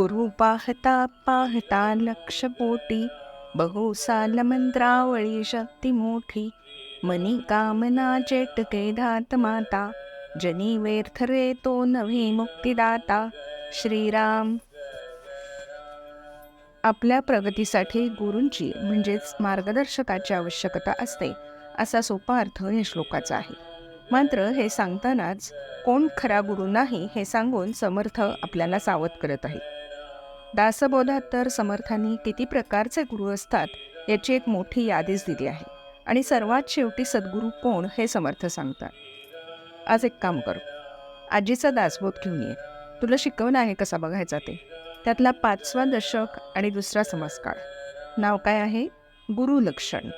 गुरु पाहता पाहता लक्ष पोटी बहुसाल मंत्रावळी शक्ती मोठी मनी कामना चेटके धात माता जनी व्यर्थ रे तो नव्हे मुक्तिदाता श्रीराम। आपल्या प्रगतीसाठी गुरूंची म्हणजेच मार्गदर्शकाची आवश्यकता असते असा सोपा अर्थ या श्लोकाचा आहे. मात्र हे सांगतानाच कोण खरा गुरु नाही हे सांगून समर्थ आपल्याला सावध करत आहे. दासबोधात तर समर्थांनी किती प्रकारचे गुरु असतात याची एक मोठी यादीच दिली आहे. आणि सर्वात शेवटी सद्गुरू कोण हे समर्थ सांगतात. आज एक काम करू. आजीचा दासबोध घेऊन ये. तुला शिकवलं आहे कसा बघायचा ते. त्यातला पाचवा दशक आणि दुसरा समस्कार नाव काय आहे? गुरुलक्षण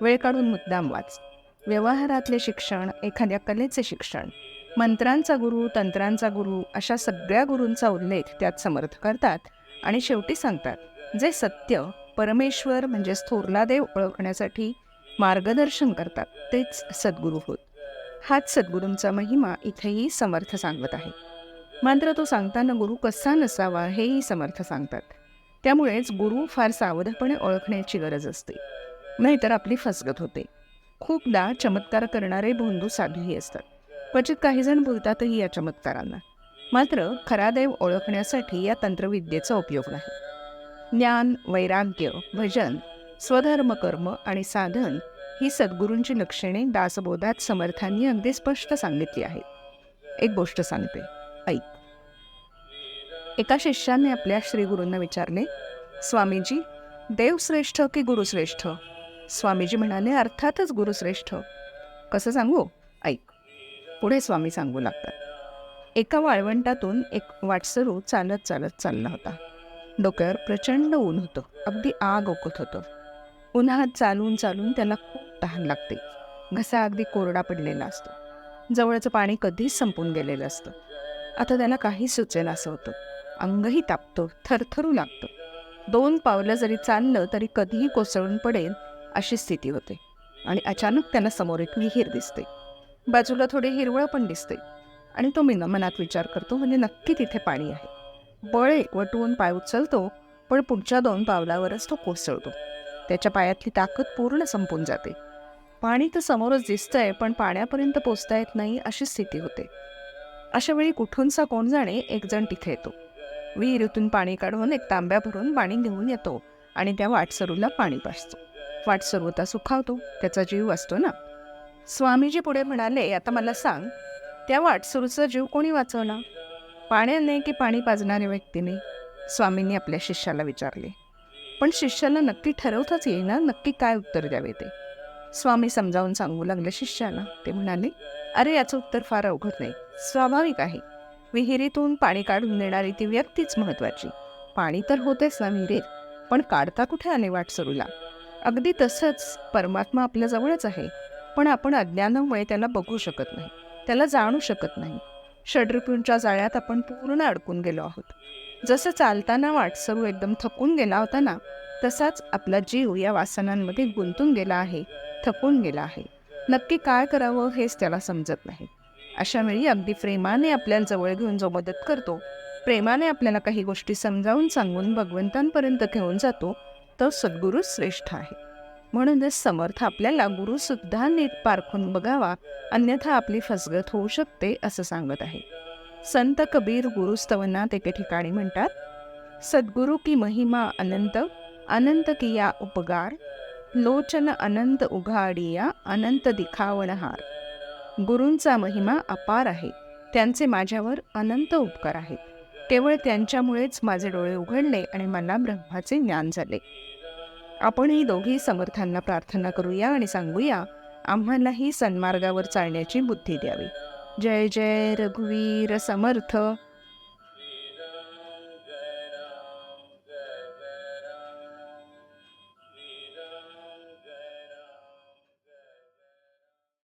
वेळ काढून मुद्दाम वाच. व्यवहारातले शिक्षण एखाद्या कलेचे शिक्षण. मंत्रांचा गुरु तंत्रांचा गुरु अशा सगळ्या गुरूंचा उल्लेख त्यात समर्थ करतात. आणि शेवटी सांगतात जे सत्य परमेश्वर म्हणजे थोरला देव ओळखण्यासाठी मार्गदर्शन करतात तेच सद्गुरू होत. हाच सद्गुरूंचा महिमा इथेही समर्थ सांगत आहे. मात्र तो सांगताना गुरु कसा नसावा हेही समर्थ सांगतात. त्यामुळेच गुरु फार सावधपणे ओळखण्याची गरज असते. नाहीतर आपली फसगत होते. खूपदा चमत्कार करणारे भोंदू साधूही असतात. क्वचित काही जण बोलतातही या चमत्कारांना. मात्र खरा देव ओळखण्यासाठी या तंत्रविद्येचा उपयोग नाही. ज्ञान वैराग्य भजन स्वधर्म कर्म आणि साधन ही सद्गुरूंची लक्षणे दासबोधात समर्थांनी अगदी स्पष्ट सांगितली आहेत. एक गोष्ट सांगते. ऐक. एका शिष्याने आपल्या श्रीगुरूंना विचारले स्वामीजी देव श्रेष्ठ की गुरुश्रेष्ठ स्वामीजी म्हणाले अर्थातच गुरुश्रेष्ठ कसं सांगू? ऐक. पुढे स्वामी सांगू लागतात. एका वाळवंटातून एक वाटसरू चालत चालत चालला होता. डोक्यावर प्रचंड ऊन होतं. अगदी आग ओकत होतं. उन्हात चालून चालून त्याला खूप तहान लागते. घसा अगदी कोरडा पडलेला असतो. जवळचं पाणी कधीच संपून गेलेलं असतं. आता त्याला काही सुचेल असं होतं. अंगही तापतो थरथरू लागतं. दोन पावलं जरी चाललं तरी कधीही कोसळून पडेल अशी स्थिती होते. आणि अचानक त्याला समोर एक विहीर दिसते. बाजूला थोडी हिरवळ पण दिसते. आणि तो मी मनात विचार करतो म्हणजे नक्की तिथे पाणी आहे. बळ वटवून पाय उचलतो पण पुढच्या दोन पावलावरच तो कोसळतो. त्याच्या पायातली ताकद पूर्ण संपून जाते. पाणी तर समोरच दिसतंय पण पाण्यापर्यंत पोचता येत नाही अशी स्थिती होते. अशा वेळी कुठूनचा कोण जाणे एकजण तिथे येतो. विहिरीतून पाणी काढून एक तांब्या भरून पाणी घेऊन येतो आणि त्या वाटसरूला पाणी पाजतो. वाटसरू आता सुखावतो त्याचा जीव असतो ना. स्वामीजी पुढे म्हणाले आता मला सांग त्या वाटसुरूचा जीव कोणी वाचवला? पाण्याने की पाणी पाजणाऱ्या व्यक्तीने? स्वामींनी आपल्या शिष्याला विचारले. पण शिष्याला नक्की ठरवताच येईना नक्की काय उत्तर द्यावे ते? स्वामी समजावून सांगू लागले शिष्याला. ते म्हणाले अरे याचं उत्तर फार अवघड नाही. स्वाभाविक आहे. विहिरीतून पाणी काढून देणारी ती व्यक्तीच महत्वाची पाणी तर होतेच ना विहिरीत पण काढता कुठे आले वाटसरूला? अगदी तसंच परमात्मा आपल्या जवळच आहे. पण आपण अज्ञानामुळे त्याला बघू शकत नाही. त्याला जाणू शकत नाही. षड्रिपूंच्या जाळ्यात आपण पूर्ण अडकून गेलो आहोत. जसं चालताना वाटसरू एकदम थकून गेला होता ना तसाच आपला जीव या वासनांमध्ये गुंतून गेला आहे थकून गेला आहे. नक्की काय करावं हेच त्याला समजत नाही. अशा वेळी अगदी प्रेमाने आपल्याला जवळ घेऊन जो मदत करतो प्रेमाने आपल्याला काही गोष्टी समजावून सांगून भगवंतांपर्यंत घेऊन जातो तो सद्गुरू श्रेष्ठ आहे. म्हणूनच समर्थ आपल्याला गुरुसुद्धा नीट पारखून बघावा अन्यथा आपली फसगत होऊ शकते असं सांगत आहे. संत कबीर गुरुस्तवनात एके ठिकाणी म्हणतात सद्गुरु की महिमा अनंत अनंत किया उपगार लोचन अनंत उघाडिया अनंत दिखावणहार गुरूंचा महिमा अपार आहे त्यांचे माझ्यावर अनंत उपकार आहेत. केवळ त्यांच्यामुळेच माझे डोळे उघडले आणि मला ब्रह्माचे ज्ञान झाले. आपणही दोघी समर्थांना प्रार्थना करूया आणि सांगूया आम्हालाही सन्मार्गावर चालण्याची बुद्धी द्यावी. जय जय रघुवीर समर्थ.